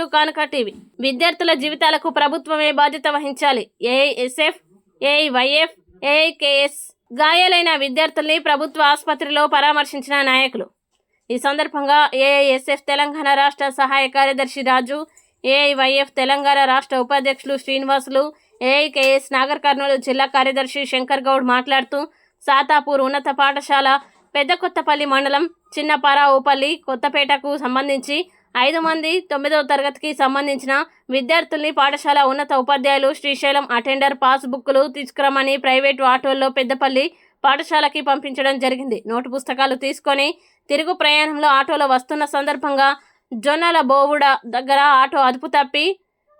To కానుక TV. విద్యార్థుల జీవితాలకు ప్రభుత్వమే బాధ్యత వహించాలి. ఏఐఎస్ఎఫ్ ఏఐవైఎఫ్ ఏఐకేఎస్ గాయాలైన విద్యార్థుల్ని ప్రభుత్వ ఆసుపత్రిలో పరామర్శించిన నాయకులు. ఈ సందర్భంగా ఏఐఎస్ఎఫ్ తెలంగాణ రాష్ట్ర సహాయ కార్యదర్శి రాజు ఏఐవైఎఫ్ తెలంగాణ రాష్ట్ర ఉపాధ్యక్షులు శ్రీనివాసులు ఏఐకేఎస్ నాగర్ కర్నూలు జిల్లా కార్యదర్శి శంకర్ గౌడ్ మాట్లాడుతూ సాతాపూర్ ఉన్నత పాఠశాల పెద్ద కొత్తపల్లి మండలం చిన్నపారావుపల్లి కొత్తపేటకు సంబంధించి ఐదు మంది తొమ్మిదవ తరగతికి సంబంధించిన విద్యార్థుల్ని పాఠశాల ఉన్నత ఉపాధ్యాయులు శ్రీశైలం అటెండర్ పాస్ బుక్లు తీసుకురమ్మని ప్రైవేటు ఆటోల్లో పెద్దపల్లి పాఠశాలకి పంపించడం జరిగింది. నోటు పుస్తకాలు తీసుకొని తిరుగు ప్రయాణంలో ఆటోలో వస్తున్న సందర్భంగా జొన్నల బోవుడ దగ్గర ఆటో అదుపు తప్పి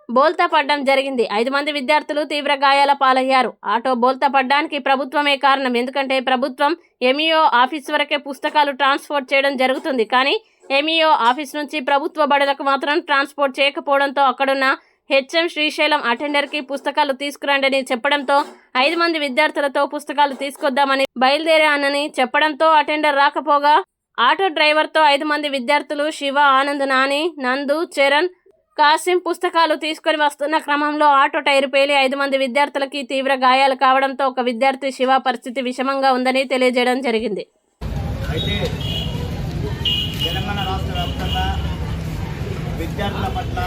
బోల్తా పడడం జరిగింది. ఐదు మంది విద్యార్థులు తీవ్ర గాయాల పాలయ్యారు. ఆటో బోల్తా పడ్డానికి ప్రభుత్వమే కారణం. ఎందుకంటే ప్రభుత్వం ఎంఈఓ ఆఫీస్ వరకే పుస్తకాలు ట్రాన్స్పోర్ట్ చేయడం జరుగుతుంది. కానీ ఎంఈఓ ఆఫీస్ నుంచి ప్రభుత్వ బడులకు మాత్రం ట్రాన్స్పోర్ట్ చేయకపోవడంతో అక్కడున్న హెచ్ఎం శ్రీశైలం అటెండర్కి పుస్తకాలు తీసుకురండి చెప్పడంతో ఐదు మంది విద్యార్థులతో పుస్తకాలు తీసుకొద్దామని బయలుదేరానని చెప్పడంతో అటెండర్ రాకపోగా ఆటో డ్రైవర్తో ఐదు మంది విద్యార్థులు శివ ఆనంద్ నాని నందు చరణ్ కాసిం పుస్తకాలు తీసుకొని వస్తున్న క్రమంలో ఆటో టైర్ పేలి ఐదు మంది విద్యార్థులకి తీవ్ర గాయాలు కావడంతో ఒక విద్యార్థి శివ పరిస్థితి విషమంగా ఉందని తెలియజేయడం జరిగింది అయితే తెలంగాణ రాష్ట్ర వ్యాప్తంగా విద్యార్థుల పట్ల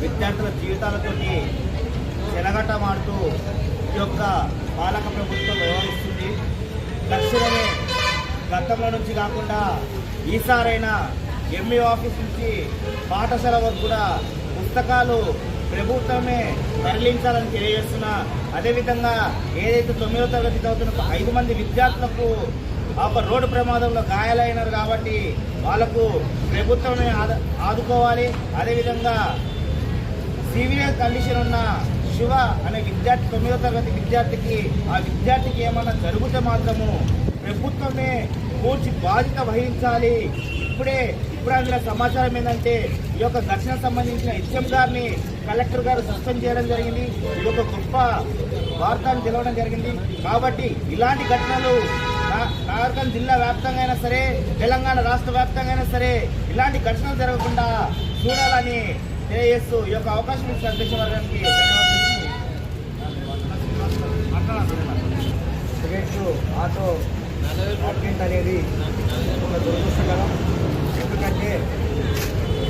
విద్యార్థుల జీవితాలతోటి చెలగటమాడుతూ ఈ యొక్క పాలక ప్రభుత్వం వ్యవహరిస్తుంది. తక్షణమే గతంలో నుంచి కాకుండా ఈసారైనా ఎంఈ ఆఫీస్ నుంచి పాఠశాల వరకు కూడా పుస్తకాలు ప్రభుత్వమే తరలించాలని తెలియజేస్తున్నా. అదేవిధంగా ఏదైతే తొమ్మిదో తరగతి చదువుతున్న ఐదు మంది విద్యార్థులకు రోడ్డు ప్రమాదంలో గాయాలైనారు కాబట్టి వాళ్ళకు ప్రభుత్వమే ఆదుకోవాలి. అదేవిధంగా సివియర్ కండిషన్ ఉన్న శివ అనే విద్యార్థి తొమ్మిదో తరగతి విద్యార్థికి ఆ విద్యార్థికి ఏమన్నా జరిగితే మాత్రము ప్రభుత్వమే పూర్తి బాధ్యత వహించాలి. ఇప్పుడే ఇప్పుడు అందులో సమాచారం ఏంటంటే ఈ యొక్క ఘటన సంబంధించిన హెచ్ఎం గారిని కలెక్టర్ గారు సస్పెండ్ చేయడం జరిగింది. ఇది ఒక గొప్ప వార్తను తెలవడం జరిగింది. కాబట్టి ఇలాంటి ఘటనలు నా- జిల్లా వ్యాప్తంగా అయినా సరే తెలంగాణ రాష్ట్ర వ్యాప్తంగా అయినా సరే ఇలాంటి ఘటనలు జరగకుండా చూడాలని తెలియజేస్తూ ఈ యొక్క అవకాశం ఇచ్చిన అధ్యక్ష వర్గానికి సిగరెట్లు ఆటో యాక్సిడెంట్ అనేది ఒక దురదృష్టకరం ఎందుకంటే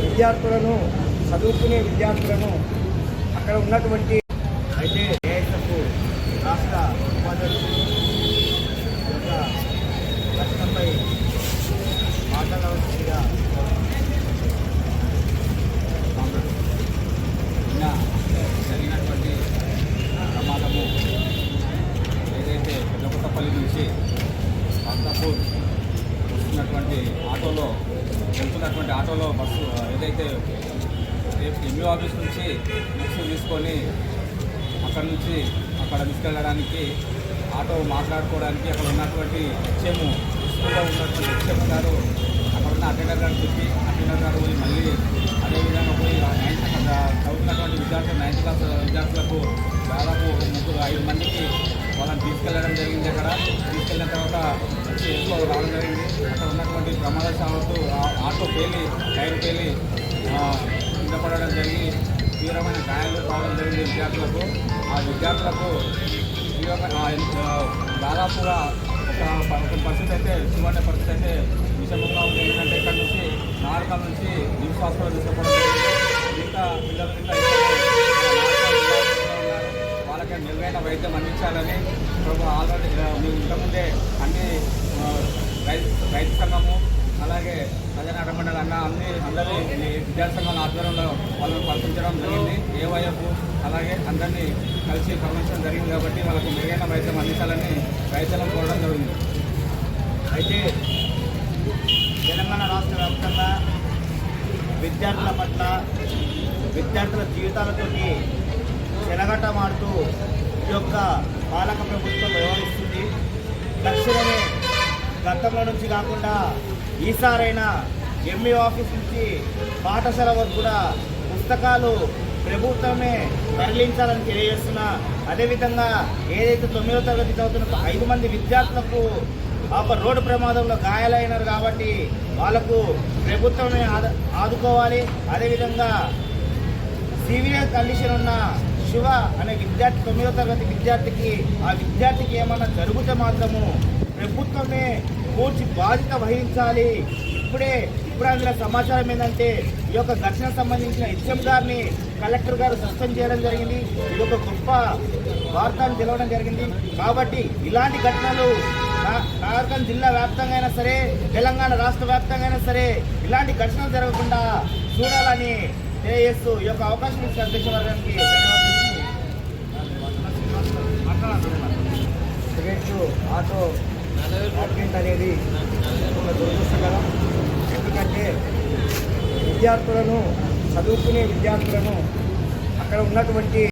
విద్యార్థులను చదువుకునే విద్యార్థులను అక్కడ ఉన్నటువంటి అయితే ఏఎస్ఎఫ్ రాష్ట్ర ఉపాధ్యక్షులు ఈ యొక్క ఘటనపై మాట్లాడవలసిందిగా నిన్న జరిగినటువంటి ప్రమాదము ఏదైతే పెద్దకొత్తపల్లి నుంచి అంతాపూర్ వస్తున్నటువంటి ఆటోలో వెళ్తున్నటువంటి ఆటోలో బస్సు ఏదైతే ఎంఈ ఆఫీస్ నుంచి బుక్స్ తీసుకొని అక్కడ నుంచి అక్కడ తీసుకెళ్ళడానికి ఆటో మాట్లాడుకోవడానికి అక్కడ ఉన్నటువంటి హెచ్ఎం స్కూల్లో ఉన్నటువంటి హెచ్ఎం గారు అక్కడ ఉన్న అటెండర్ గారు చెప్పి అటెండర్ గారు పోయి మళ్ళీ అదేవిధంగా పోయి నైన్త్ అక్కడ చదువుతున్నటువంటి విద్యార్థులు నైన్త్ క్లాస్ విద్యార్థులకు దాదాపు ముగ్గురు ఐదు మందికి తీసుకెళ్ళడం జరిగింది అక్కడ. తీసుకెళ్ళిన తర్వాత వచ్చి ఎక్కువ రావడం జరిగింది. అక్కడ ఉన్నటువంటి ప్రమాద ఆ- ఆటో పేలి టైర్ పేలి కింద పడడం జరిగి తీవ్రమైన గాయాలు కావడం జరిగింది విద్యార్థులకు. ఆ విద్యార్థులకు దాదాపుగా ఒక పరిస్థితి అయితే చూడండి పరిస్థితి అయితే విషమంగా ఉంది. ఎందుకంటే ఇక్కడ నుంచి నాటకాల నుంచి నిమ్స్ హాస్పిటల్ తీసుకోవడం జరిగింది. మిగతా పిల్లలు కింద మెరుగైన వైద్యం అందించాలని ప్రభు ఆల్రెడీ మేము ఇంతకుముందే అన్ని రైతు రైతు సంఘము అలాగే ప్రజానాట మండలి అన్న అన్ని అందరి విద్యార్థి సంఘాల ఆధ్వర్యంలో వాళ్ళని పంపించడం జరిగింది. ఏవైఎఫ్ అలాగే అందరినీ కలిసి పంపించడం జరిగింది కాబట్టి వాళ్ళకి మెరుగైన వైద్యం అందించాలని రైతులను కోరడం జరిగింది. అయితే తెలంగాణ రాష్ట్ర వ్యాప్తంగా విద్యార్థుల పట్ల విద్యార్థుల జీవితాలతోటి చెలగటమాడుతూ ఈ యొక్క పాలక ప్రభుత్వం వ్యవహరిస్తుంది. తక్షణమే గతంలో నుంచి కాకుండా ఈసారైనా ఎంఈ ఆఫీస్ నుంచి పాఠశాల వరకు కూడా పుస్తకాలు ప్రభుత్వమే తరలించాలని తెలియజేస్తున్నా. అదేవిధంగా ఏదైతే తొమ్మిదో తరగతి చదువుతున్న ఐదు మంది విద్యార్థులకు ఒక రోడ్డు ప్రమాదంలో గాయాలైనారు కాబట్టి వాళ్ళకు ప్రభుత్వమే ఆదు ఆదుకోవాలి. అదేవిధంగా సివియర్ కండిషన్ ఉన్న శివ అనే విద్యార్థి తొమ్మిదో తరగతి విద్యార్థికి ఆ విద్యార్థికి ఏమన్నా జరుగుతే మాత్రము ప్రభుత్వమే పూర్తి బాధ్యత వహించాలి. ఇప్పుడే ఇప్పుడు అందులో సమాచారం ఏంటంటే ఈ యొక్క ఘర్షణ సంబంధించిన హెచ్ఎం గారిని కలెక్టర్ గారు సస్పెండ్ చేయడం జరిగింది. ఇది ఒక గొప్ప వార్తను తెలవడం జరిగింది. కాబట్టి ఇలాంటి ఘటనలు నా- జిల్లా వ్యాప్తంగా అయినా సరే తెలంగాణ రాష్ట్ర వ్యాప్తంగా అయినా సరే ఇలాంటి ఘటనలు జరగకుండా చూడాలని తెలియజేస్తూ ఈ యొక్క అవకాశం ఇచ్చిన అధ్యక్ష వర్గానికి ధన్యవాదాలు. సిగరెట్స్ ఆటో యాక్సిడెంట్ అనేది ఒక దురదృష్టకరం. ఎందుకంటే విద్యార్థులను చదువుకునే విద్యార్థులను అక్కడ ఉన్నటువంటి